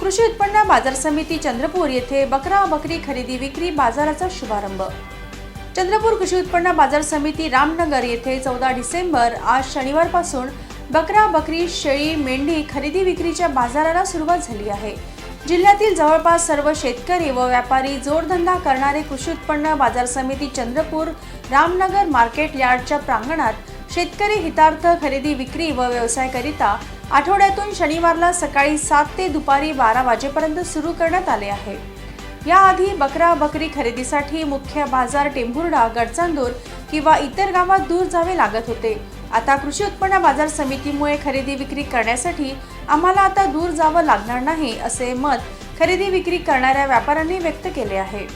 कृषी उत्पन्न बाजार समिती चंद्रपूर येथे बकरा बकरी खरेदी विक्री बाजाराचा शुभारंभ. चंद्रपूर कृषी उत्पन्न बाजार समिती रामनगर येथे चौदा डिसेंबर आज शनिवारपासून बकरा बकरी शेळी मेंढी खरेदी विक्रीच्या बाजाराला सुरुवात झाली आहे. जिल्ह्यातील जवळपास सर्व शेतकरी व व्यापारी जोडधंदा करणारे कृषी उत्पन्न बाजार समिती चंद्रपूर रामनगर मार्केट यार्डच्या प्रांगणात शेतकरी हितार्थ खरेदी विक्री व व्यवसायाकरिता आठवड्यातून शनिवारला सकाळी सात ते दुपारी बारा वाजेपर्यंत सुरू करण्यात आले आहे. याआधी बकरा बकरी खरेदीसाठी मुख्य बाजार टेंभुर्डा गडचांदूर किंवा इतर गावात दूर जावे लागत होते. आता कृषी उत्पन्न बाजार समितीमुळे खरेदी विक्री करण्यासाठी आम्हाला आता दूर जावं लागणार नाही असे मत खरेदी विक्री करणाऱ्या व्यापाऱ्यांनी व्यक्त केले आहे.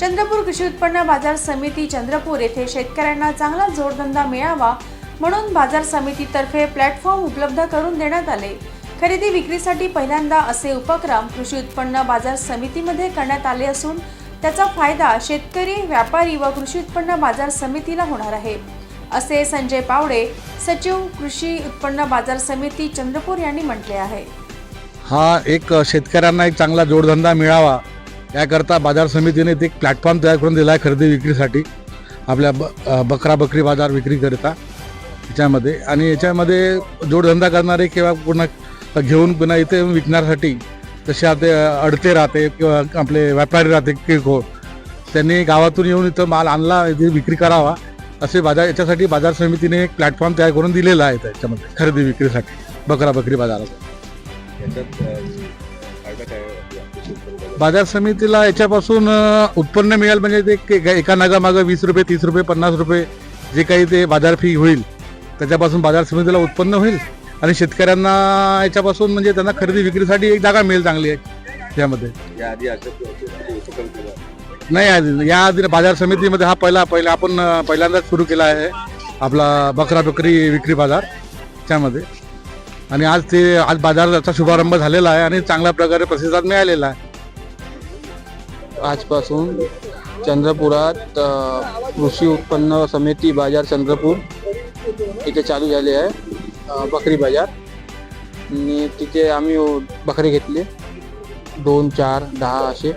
चंद्रपूर कृषी उत्पन्न बाजार समिती चंद्रपूर येथे शेतकऱ्यांना चांगला जोडधंदा मिळावा म्हणून बाजार समितीतर्फे प्लॅटफॉर्म उपलब्ध करून देण्यात आले. खरेदी विक्रीसाठी पहिल्यांदा असे उपक्रम कृषी उत्पन्न बाजार समितीमध्ये करण्यात आले असून त्याचा फायदा शेतकरी व्यापारी व कृषी उत्पन्न बाजार समितीला होणार आहे. असे संजय पावडे सचिव कृषी उत्पन्न बाजार समिती चंद्रपूर यांनी म्हटले आहे. हा एक शेतकऱ्यांना एक चांगला जोडधंदा मिळावा याकरता बाजार समितीने ते एक प्लॅटफॉर्म तयार करून दिला आहे खरेदी विक्रीसाठी. आपल्या ब बकरा बकरी बाजार विक्रीकरिता याच्यामध्ये. आणि याच्यामध्ये जोडधंदा करणारे किंवा पुन्हा घेऊन पुन्हा इथे विकण्यासाठी तसे आता अडते राहते किंवा आपले व्यापारी राहते किरकोळ. त्यांनी गावातून येऊन इथं माल आणला इथे विक्री करावा असे बाजार याच्यासाठी बाजार समितीने एक प्लॅटफॉर्म तयार करून दिलेला आहे त्याच्यामध्ये खरेदी विक्रीसाठी बकरा बकरी बाजारात. बाजार? समितीला याच्यापासून उत्पन्न मिळेल म्हणजे ते एका नगामागं वीस रुपये तीस रुपये पन्नास रुपये जे काही ते बाजार फी होईल त्याच्यापासून बाजार समितीला उत्पन्न होईल आणि शेतकऱ्यांना याच्यापासून म्हणजे त्यांना खरेदी विक्रीसाठी एक जागा मिळेल चांगली आहे त्यामध्ये नाही आज- या आधी बाजार समितीमध्ये हा पहिला पहिला आपण पहिल्यांदाच सुरू केला आहे आपला बकरा बकरी विक्री बाजार त्यामध्ये. आणि आज ते आज बाजाराचा शुभारंभ झालेला आहे आणि चांगल्या प्रकारे प्रतिसाद मिळालेला आहे. आजपासून चंद्रपुरात कृषी उत्पन्न समिती बाजार चंद्रपूर इथे चालू झाले आहे बकरी बाजार. आणि तिथे आम्ही बकरी घेतली. दोन चार दहा असे.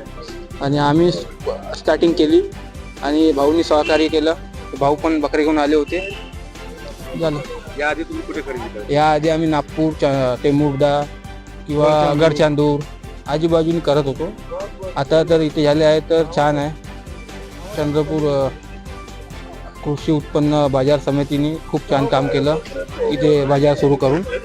आणि आम्ही स्टार्टिंग केली. आणि भाऊनी सहकार्य केलं. भाऊ पण बकरी घेऊन आले होते. झालं. याआधी तुम्ही कुठे खरेदी याआधी आम्ही नागपूर चा- टेमुर्डा किंवा गडचांदूर. आजूबाजूने करत होतो. आता तर इथे झाले आहे तर छान आहे. चंद्रपूर कृषी उत्पन्न बाजार समितीने खूप छान काम केलं. इथे बाजार सुरू करून.